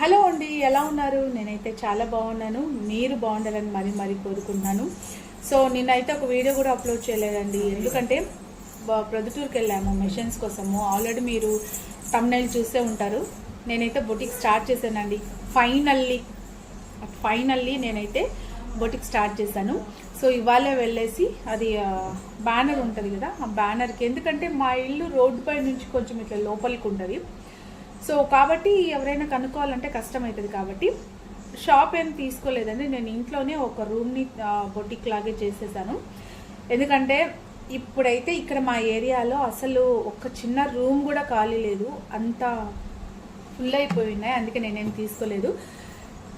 Hello అండి ఎలా ఉన్నారు? నేనైతే చాలా బాగున్నాను. మీరు బాగుండాలని మరి మరి కోరుకుంటున్నాను. సో నిన్నైతే ఒక వీడియో కూడా అప్లోడ్ చేయలేదండి. ఎందుకంటే ప్రొద్దుటూరుకి వెళ్ళాము మెషిన్స్ కోసము. ఆల్రెడీ మీరు తమ్నైల్ చూసే ఉంటారు. నేనైతే బొటిక్ స్టార్ట్ చేశానండి. ఫైనల్లీ ఫైనల్లీ నేనైతే బొటిక్ స్టార్ట్ చేశాను. సో ఇవాళే వెళ్ళేసి అది బ్యానర్ ఉంటుంది కదా ఆ బ్యానర్కి. ఎందుకంటే మా ఇల్లు రోడ్డు పై నుంచి కొంచెం ఇట్లా లోపలికి ఉంటుంది. సో కాబట్టి ఎవరైనా కనుక్కోవాలంటే కష్టం అవుతుంది కాబట్టి షాప్ ఏం తీసుకోలేదండి. నేను ఇంట్లోనే ఒక రూమ్ని బొటిక్ లాగే చేసేసాను. ఎందుకంటే ఇప్పుడైతే ఇక్కడ మా ఏరియాలో అసలు ఒక చిన్న రూమ్ కూడా ఖాళీ లేదు. అంత ఫుల్ అయిపోయి ఉన్నాయి అందుకే నేనేం తీసుకోలేదు.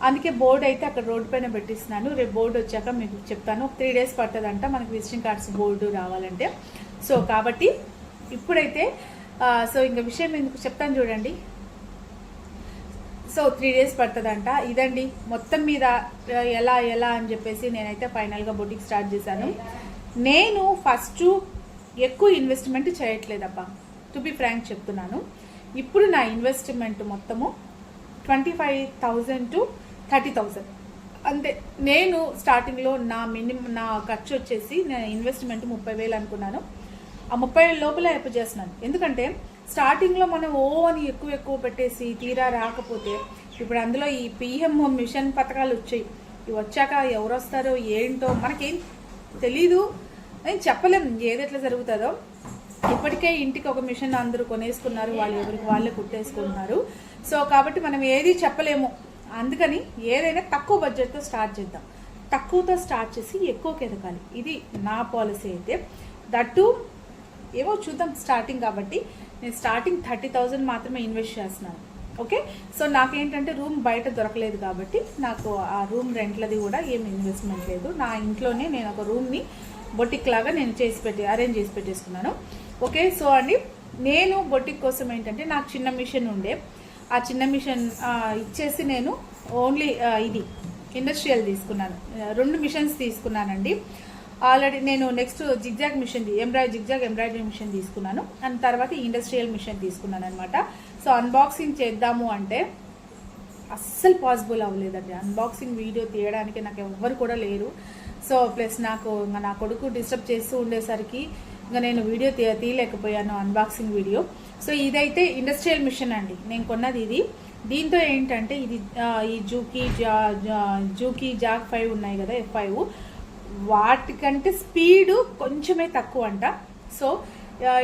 అందుకే బోర్డు అయితే అక్కడ రోడ్డు పైన పెట్టిస్తున్నాను. రేపు బోర్డు వచ్చాక మీకు చెప్తాను. ఒక త్రీ డేస్ పడుతుందంట మనకి విజిటింగ్ కార్డ్స్ బోర్డు రావాలంటే. సో కాబట్టి ఇప్పుడైతే సో ఇంకా విషయం ఎందుకు చెప్తాను చూడండి. సో త్రీ డేస్ పడుతుందంట. ఇదండి మొత్తం మీద ఎలా ఎలా అని చెప్పేసి నేనైతే ఫైనల్గా బొటిక్ స్టార్ట్ చేశాను. నేను ఫస్ట్ ఎక్కువ ఇన్వెస్ట్మెంట్ చేయట్లేదబ్బా. టు బి ఫ్రాంక్ చెప్తున్నాను. ఇప్పుడు నా ఇన్వెస్ట్మెంట్ మొత్తము twenty five thousand to thirty thousand. అంతే నేను స్టార్టింగ్లో నా మినిమం నా ఖర్చు వచ్చేసి నేను ఇన్వెస్ట్మెంట్ ముప్పై వేలు అనుకున్నాను. ఆ ముప్పై వేల లోపల అప్పు చేస్తున్నాను. ఎందుకంటే స్టార్టింగ్లో మనం ఓ అని ఎక్కువ ఎక్కువ పెట్టేసి తీరా రాకపోతే ఇప్పుడు అందులో ఈ పిఎం మిషన్ పథకాలు వచ్చాయి. ఇవి వచ్చాక ఎవరు వస్తారో ఏంటో మనకేం తెలీదు. అని చెప్పలేం ఏది ఎట్లా జరుగుతుందో. ఇప్పటికే ఇంటికి ఒక మిషన్ అందరూ కొనేసుకున్నారు వాళ్ళు ఎవరికి వాళ్ళే కుట్టేసుకుంటున్నారు. సో కాబట్టి మనం ఏది చెప్పలేము. అందుకని ఏదైనా తక్కువ బడ్జెట్తో స్టార్ట్ చేద్దాం. తక్కువతో స్టార్ట్ చేసి ఎక్కువకి ఎదగాలి ఇది నా పాలసీ అయితే. దట్టు ఏమో చూద్దాం స్టార్టింగ్ కాబట్టి. నేను స్టార్టింగ్ థర్టీ థౌజండ్ మాత్రమే ఇన్వెస్ట్ చేస్తున్నాను. ఓకే సో నాకేంటంటే రూమ్ బయట దొరకలేదు కాబట్టి నాకు ఆ రూమ్ రెంట్లది కూడా ఏం ఇన్వెస్ట్మెంట్ లేదు. నా ఇంట్లోనే నేను ఒక రూమ్ని బొటిక్ లాగా నేను చేసి పెట్టి అరేంజ్ చేసి పెట్టేసుకున్నాను. ఓకే సో అండి నేను బొటిక్ కోసం ఏంటంటే నాకు చిన్న మిషన్ ఉండే. ఆ చిన్న మిషన్ ఇచ్చేసి నేను ఓన్లీ ఇది ఇండస్ట్రియల్ తీసుకున్నాను. రెండు మిషన్స్ తీసుకున్నానండి. ఆల్రెడీ నేను next zigzag machine ఎంబ్రాయిడ్ zigzag embroidery machine తీసుకున్నాను. అండ్ తర్వాత ఇండస్ట్రియల్ మిషన్ తీసుకున్నాను అనమాట సో అన్బాక్సింగ్ చేద్దాము అంటే అస్సలు పాసిబుల్ అవ్వలేదండి. అన్బాక్సింగ్ వీడియో తీయడానికి నాకు ఎవ్వరు కూడా లేరు. సో ప్లస్ నాకు ఇంకా నా కొడుకు డిస్టర్బ్ చేస్తూ ఉండేసరికి ఇంకా నేను వీడియో తీ తీయలేకపోయాను అన్బాక్సింగ్ వీడియో. సో ఇదైతే ఇండస్ట్రియల్ మిషన్ అండి. నేను కొన్నది ఇది. దీంతో ఏంటంటే ఇది ఈ జూకీ జా జా- జూకీ జాక్ ఫైవ్ ఉన్నాయి కదా ఎఫ్ ఫైవ్ వాటికంటే స్పీడు కొంచెమే తక్కువ అంట సో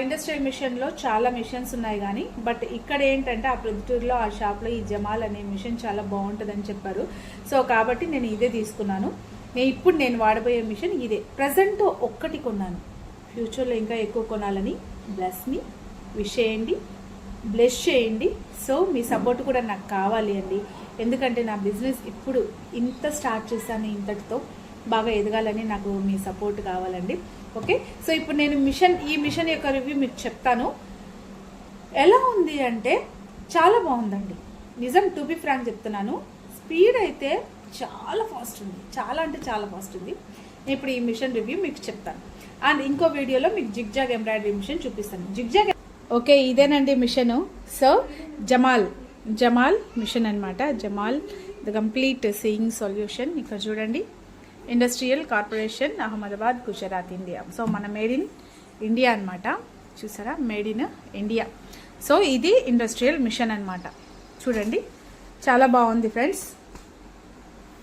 ఇండస్ట్రియల్ మిషన్లో చాలా మిషన్స్ ఉన్నాయి కానీ బట్ ఇక్కడ ఏంటంటే ఆ ప్రొద్దుటూరులో ఆ షాప్లో ఈ జమాల్ అనే మిషన్ చాలా బాగుంటుందని చెప్పారు. సో కాబట్టి నేను ఇదే తీసుకున్నాను. నేను ఇప్పుడు నేను వాడబోయే మిషన్ ఇదే. ప్రజెంట్ ఒక్కటి కొన్నాను. ఫ్యూచర్లో ఇంకా ఎక్కువ కొనాలని బ్లెస్ మీ విష్ చేయండి బ్లెస్ చేయండి. సో మీ సపోర్ట్ కూడా నాకు కావాలి అండి. ఎందుకంటే నా బిజినెస్ ఇప్పుడు ఇంత స్టార్ట్ చేశాను ఇంతటితో. బాగా ఎదగాలని నాకు మీ సపోర్ట్ కావాలండి. ఓకే? సో ఇప్పుడు నేను మిషన్ ఈ మిషన్ యొక్క రివ్యూ మీకు చెప్తాను. ఎలా ఉంది అంటే చాలా బాగుందండి. నిజం టు బి ఫ్రాంక్ చెప్తున్నాను. స్పీడ్ అయితే చాలా ఫాస్ట్ ఉంది. చాలా అంటే చాలా ఫాస్ట్ ఉంది. నేను ఇప్పుడు ఈ మిషన్ రివ్యూ మీకు చెప్తాను. అండ్ ఇంకో వీడియోలో మీకు జిగ్జాగ్ ఎంబ్రాయిడరీ మిషన్ చూపిస్తాను. జిగ్జాగ్ ఓకే ఇదేనండి machine. So Jamal. Jamal machine అన్నమాట. Jamal the complete sewing solution. ఇక్కడ చూడండి. Industrial corporation Ahmedabad Gujarat India so మన మేడ్ ఇన్ ఇండియా అన్నమాట. చూసారా? మేడ్ ఇన్ ఇండియా సో ఇది ఇండస్ట్రియల్ మిషన్ అన్నమాట. చూడండి. చాలా బాగుంది ఫ్రెండ్స్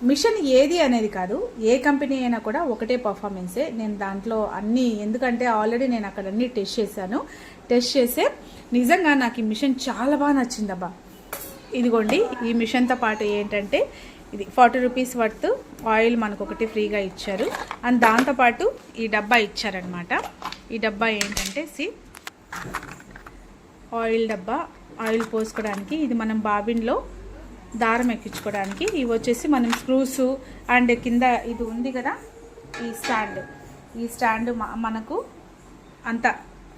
మిషన్ ఏది అనేది కాదు. ఏ కంపెనీ అయినా కూడా ఒకటే పర్ఫార్మెన్సే నేను దాంట్లో అన్ని ఎందుకంటే ఆల్రెడీ నేను అక్కడ అన్ని టెస్ట్ చేశాను. టెస్ట్ చేసే నిజంగా నాకు ఈ మిషన్ చాలా బాగా నచ్చిందబ్బా. ఇదిగోండి ఈ మిషన్తో పాటు ఏంటంటే ఇది ఫార్టీ రూపీస్ వర్త్ ఆయిల్ మనకు ఒకటి ఫ్రీగా ఇచ్చారు. అండ్ దాంతోపాటు ఈ డబ్బా ఇచ్చారనమాట ఈ డబ్బా ఏంటంటే సి ఆయిల్ డబ్బా ఆయిల్ పోసుకోవడానికి ఇది మనం బాబిన్లో దారం ఎక్కించుకోవడానికి ఇవి వచ్చేసి మనం స్క్రూస్ అండ్ కింద ఇది ఉంది కదా ఈ స్టాండ్. ఈ స్టాండ్ మనకు అంత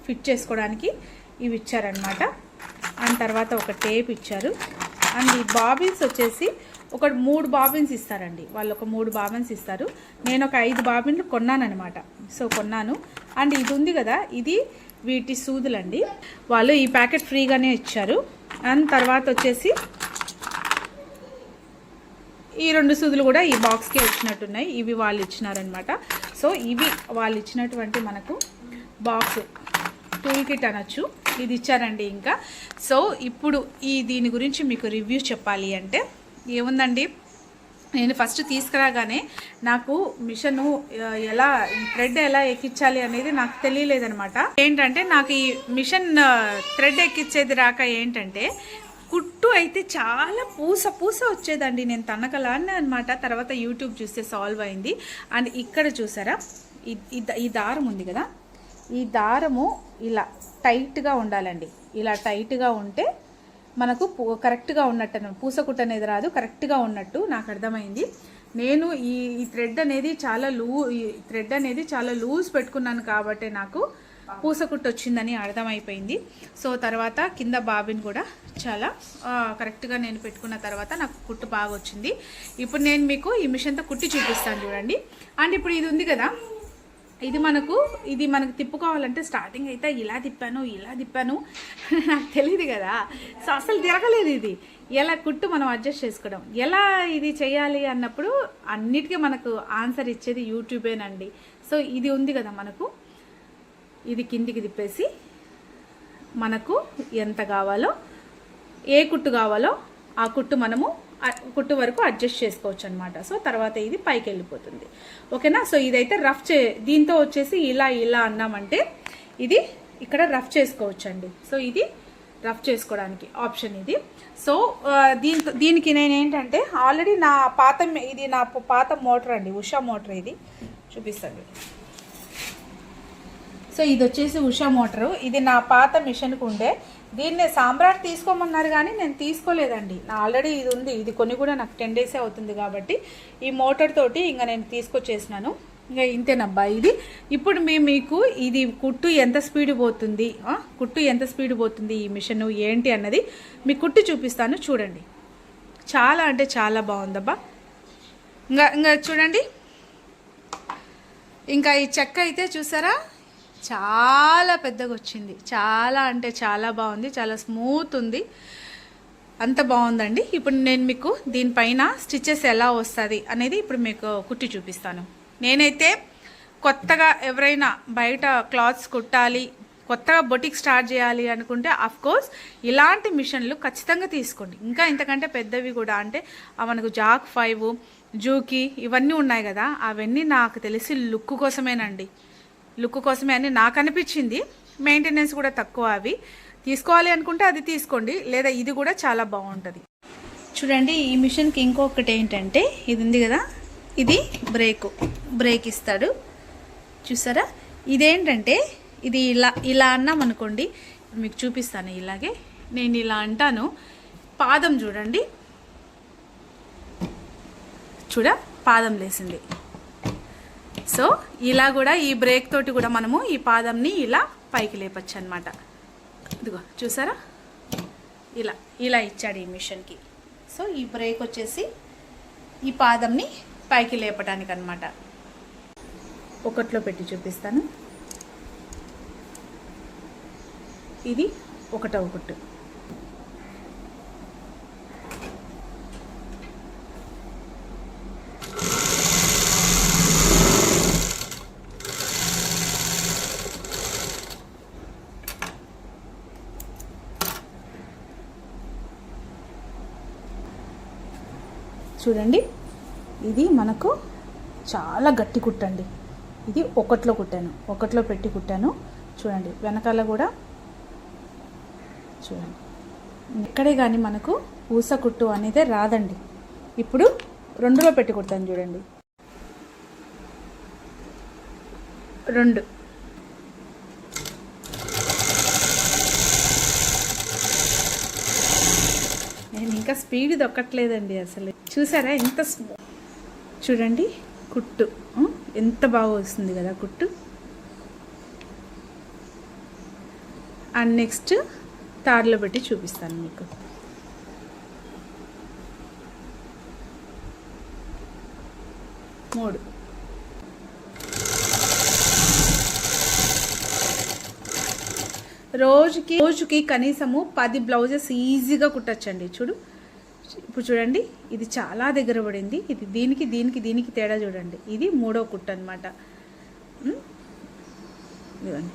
ఫిట్ చేసుకోవడానికి ఇవి ఇచ్చారనమాట అండ్ తర్వాత ఒక టేప్ ఇచ్చారు. అండ్ ఈ బాబిన్స్ వచ్చేసి ఒక మూడు బాబిన్స్ ఇస్తారండి. వాళ్ళు ఒక మూడు బాబిన్స్ ఇస్తారు. నేను ఒక ఐదు బాబిన్లు కొన్నానమాట సో కొన్నాను. అండ్ ఇది ఉంది కదా ఇది వీటి సూదులండి. వాళ్ళు ఈ ప్యాకెట్ ఫ్రీగానే ఇచ్చారు. అండ్ తర్వాత వచ్చేసి ఈ రెండు సూదులు కూడా ఈ బాక్స్కే వచ్చినట్టున్నాయి. ఇవి వాళ్ళు ఇచ్చినారనమాట సో ఇవి వాళ్ళు ఇచ్చినటువంటి మనకు బాక్స్ టూల్ కిట్ అనొచ్చు. ఇది ఇచ్చారండి ఇంకా. సో ఇప్పుడు ఈ దీని గురించి మీకు రివ్యూ చెప్పాలి అంటే ఏముందండి? నేను ఫస్ట్ తీసుకురాగానే నాకు మిషను ఎలా థ్రెడ్ ఎలా ఎక్కించాలి అనేది నాకు తెలియలేదనమాట ఏంటంటే నాకు ఈ మిషన్ థ్రెడ్ ఎక్కించేది రాక ఏంటంటే కుట్టు అయితే చాలా పూస పూస వచ్చేదండి. నేను తనకలానే అనమాట తర్వాత యూట్యూబ్ చూస్తే సాల్వ్ అయింది. అండ్ ఇక్కడ చూసారా? ఈ దారం ఉంది కదా? ఈ దారము ఇలా టైట్గా ఉండాలండి. ఇలా టైట్గా ఉంటే మనకు పూ- కరెక్ట్గా ఉన్నట్టు అన్నమాట. పూసకుట్టు అనేది రాదు కరెక్ట్గా ఉన్నట్టు నాకు అర్థమైంది. నేను ఈ ఈ థ్రెడ్ అనేది చాలా లూ ఈ థ్రెడ్ అనేది చాలా లూజ్ పెట్టుకున్నాను కాబట్టి నాకు పూసకుట్టు వచ్చిందని అర్థమైపోయింది. సో తర్వాత కింద బాబిన్ కూడా చాలా కరెక్ట్గా నేను పెట్టుకున్న తర్వాత నాకు కుట్టు బాగా వచ్చింది ఇప్పుడు నేను మీకు ఈ మిషన్తో కుట్టి చూపిస్తాను చూడండి. అండ్ ఇప్పుడు ఇది ఉంది కదా ఇది మనకు ఇది మనకు తిప్పుకోవాలంటే స్టార్టింగ్ అయితే ఇలా తిప్పాను ఇలా తిప్పాను. నాకు తెలియదు కదా. సో అసలు తిరగలేదు ఇది. ఎలా కుట్టు మనం అడ్జస్ట్ చేసుకోవడం? ఎలా ఇది చేయాలి అన్నప్పుడు అన్నిటికీ మనకు ఆన్సర్ ఇచ్చేది యూట్యూబేనండి సో ఇది ఉంది కదా మనకు. ఇది కిందికి తిప్పేసి మనకు ఎంత కావాలో ఏ కుట్టు కావాలో ఆ కుట్టు మనము కుట్టు వరకు అడ్జస్ట్ చేసుకోవచ్చు అనమాట సో తర్వాత ఇది పైకి వెళ్ళిపోతుంది ఓకేనా? సో ఇదైతే రఫ్ చే దీంతో వచ్చేసి ఇలా ఇలా అన్నామంటే ఇది ఇక్కడ రఫ్ చేసుకోవచ్చు అండి సో ఇది రఫ్ చేసుకోవడానికి ఆప్షన్ ఇది. సో దీంతో దీనికి నేను ఏంటంటే ఆల్రెడీ నా పాత ఇది నా పాత మోటార్ అండి. ఉషా మోటార్ ఇది. చూపిస్తాను. సో ఇది వచ్చేసి ఉషా మోటారు. ఇది నా పాత మిషన్కు ఉండే దీన్ని సాంబ్రాట్ తీసుకోమన్నారు కానీ నేను తీసుకోలేదండి. నా ఆల్రెడీ ఇది ఉంది. ఇది కొన్ని కూడా నాకు టెన్ డేసే అవుతుంది కాబట్టి ఈ మోటార్ తోటి ఇంకా నేను తీసుకొచ్చేసినాను. ఇంకా ఇంతేనబ్బా ఇది. ఇప్పుడు మేము మీకు ఇది కుట్టు ఎంత స్పీడ్ పోతుంది కుట్టు ఎంత స్పీడ్ పోతుంది ఈ మిషన్ ఏంటి అన్నది మీ కుట్టు చూపిస్తాను. చూడండి. చాలా అంటే చాలా బాగుందబ్బా. ఇంకా ఇంకా చూడండి. ఇంకా ఈ చెక్క అయితే చూసారా? చాలా పెద్దగా వచ్చింది చాలా అంటే చాలా బాగుంది. చాలా స్మూత్ ఉంది. అంత బాగుందండి. ఇప్పుడు నేను మీకు దీనిపైన స్టిచ్చెస్ ఎలా వస్తుంది అనేది ఇప్పుడు మీకు కుట్టి చూపిస్తాను. నేనైతే కొత్తగా ఎవరైనా బయట క్లాత్స్ కుట్టాలి కొత్తగా బొటిక్ స్టార్ట్ చేయాలి అనుకుంటే అఫ్ కోర్స్ ఇలాంటి మిషన్లు ఖచ్చితంగా తీసుకోండి. ఇంకా ఇంతకంటే పెద్దవి కూడా అంటే మనకు జాక్ ఫైవ్ జూకి ఇవన్నీ ఉన్నాయి కదా అవన్నీ నాకు తెలిసి లుక్ కోసమేనండి. లుక్ కోసమే అని నాకు అనిపించింది. మెయింటెనెన్స్ కూడా తక్కువ అవి. తీసుకోవాలి అనుకుంటే అది తీసుకోండి. లేదా ఇది కూడా చాలా బాగుంటుంది. చూడండి ఈ మిషన్కి ఇంకొకటి ఏంటంటే ఇది ఉంది కదా? ఇది బ్రేక్. బ్రేక్ ఇస్తాడు. చూసారా? ఇదేంటంటే ఇది ఇలా ఇలా అన్నాం అనుకోండి. మీకు చూపిస్తాను ఇలాగే. నేను ఇలా అంటాను. పాదం చూడండి. చూడ? పాదం లేసింది. సో ఇలా కూడా ఈ బ్రేక్ తోటి కూడా మనము ఈ పాదంని ఇలా పైకి లేపచ్చు అనమాట ఇదిగో చూసారా? ఇలా ఇలా ఇచ్చాడు ఈ మిషన్కి సో ఈ బ్రేక్ వచ్చేసి ఈ పాదంని పైకి లేపడానికి అనమాట ఒకట్లో పెట్టి చూపిస్తాను. ఇది ఒకటో ఒకటి. చూడండి. ఇది మనకు చాలా గట్టి కుట్టండి. ఇది ఒకట్లో కుట్టాను. ఒకట్లో పెట్టి కుట్టాను. చూడండి వెనకాల కూడా చూడండి. ఇక్కడే కానీ మనకు ఊస కుట్టు అనేది రాదండి. ఇప్పుడు రెండులో పెట్టి కుట్టాను చూడండి. రెండు. నేను ఇంకా స్పీడ్ దొక్కట్లేదండి అసలు. చూసారా? ఎంత చూడండి కుట్టు. ఎంత బాగా వస్తుంది కదా కుట్టు. అండ్ నెక్స్ట్ తాడులో పెట్టి చూపిస్తాను మీకు. మూడు. రోజుకి రోజుకి కనీసము పది బ్లౌజెస్ ఈజీగా కుట్టచ్చండి. చూడు ఇప్పుడు చూడండి ఇది చాలా దగ్గర పడింది. ఇది దీనికి దీనికి దీనికి తేడా చూడండి. ఇది మూడో కుట్టు అనమాట ఇదిగోండి.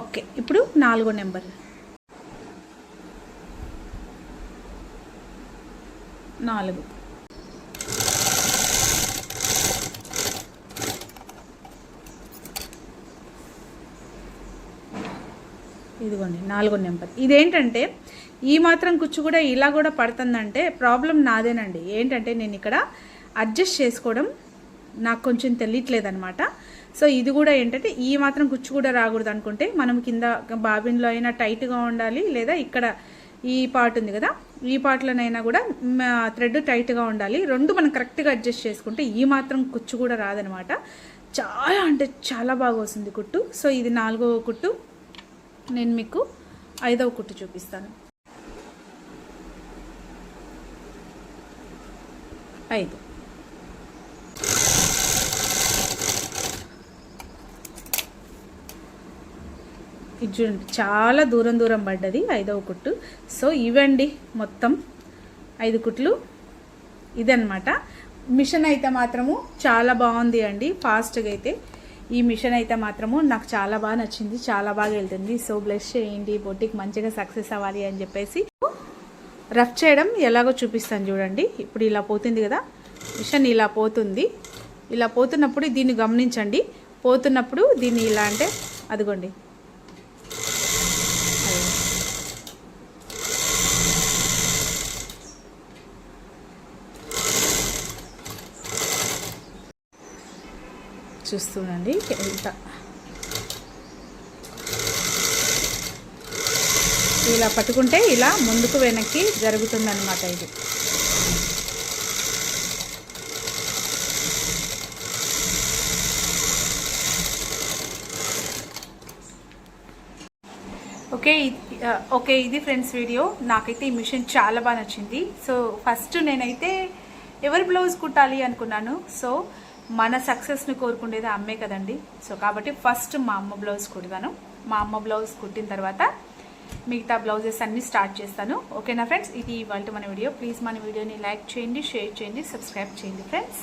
ఓకే ఇప్పుడు నాలుగో నెంబర్. నాలుగు. ఇదిగోండి నాలుగో నెంబర్. ఇదేంటంటే ఈ మాత్రం కుచ్చు కూడా ఇలా కూడా పడుతుందంటే ప్రాబ్లం నాదేనండి. ఏంటంటే నేను ఇక్కడ అడ్జస్ట్ చేసుకోవడం నాకు కొంచెం తెలియట్లేదు అనమాట సో ఇది కూడా ఏంటంటే ఈ మాత్రం కుచ్చు కూడా రాకూడదు అనుకుంటే మనం కింద బాబిన్లో అయినా టైట్గా ఉండాలి లేదా ఇక్కడ ఈ పార్ట్ ఉంది కదా ఈ పార్ట్లోనైనా కూడా థ్రెడ్ టైట్గా ఉండాలి. రెండు మనం కరెక్ట్గా అడ్జస్ట్ చేసుకుంటే ఈ మాత్రం కుచ్చు కూడా రాదనమాట చాలా అంటే చాలా బాగా వస్తుంది కుట్టు. సో ఇది నాలుగవ కుట్టు. నేను మీకు ఐదవ కుట్టు చూపిస్తాను. ఐదు ఇది చూడండి చాలా దూరం దూరం పడ్డది ఐదవ కుట్టు. సో ఇవండి మొత్తం ఐదు కుట్లు. ఇదన్నమాట. మిషన్ అయితే మాత్రము చాలా బాగుంది అండి ఫాస్ట్గా అయితే. ఈ మిషన్ అయితే మాత్రము నాకు చాలా బాగా నచ్చింది చాలా బాగా వెళ్తుంది. సో బ్లెస్ చేయండి బొట్టికి మంచిగా సక్సెస్ అవ్వాలి అని చెప్పేసి. రఫ్ చేయడం ఎలాగో చూపిస్తాను చూడండి. ఇప్పుడు ఇలా పోతుంది కదా. మిషన్ ఇలా పోతుంది. ఇలా పోతున్నప్పుడు దీన్ని గమనించండి. పోతున్నప్పుడు దీన్ని ఇలా అంటే అదిగోండి. చూస్తుండండి ఎంత ఇలా పట్టుకుంటే ఇలా ముందుకు వెనక్కి జరుగుతుందన్నమాట ఇది. ఓకే ఓకే ఇది ఫ్రెండ్స్ వీడియో. నాకైతే ఈ మిషన్ చాలా బాగా నచ్చింది. సో ఫస్ట్ నేనైతే ఎవరి బ్లౌజ్ కుట్టాలి అనుకున్నాను. సో మన సక్సెస్ని కోరుకునేది అమ్మే కదండి. సో కాబట్టి ఫస్ట్ మా అమ్మ బ్లౌజ్ కుడతాను. మా అమ్మ బ్లౌజ్ కుట్టిన తర్వాత మిగతా బ్లౌజెస్ అన్నీ స్టార్ట్ చేస్తాను. ఓకేనా ఫ్రెండ్స్? ఇది ఇవాళ మన వీడియో. ప్లీజ్ మన వీడియోని లైక్ చేయండి షేర్ చేయండి సబ్స్క్రైబ్ చేయండి ఫ్రెండ్స్.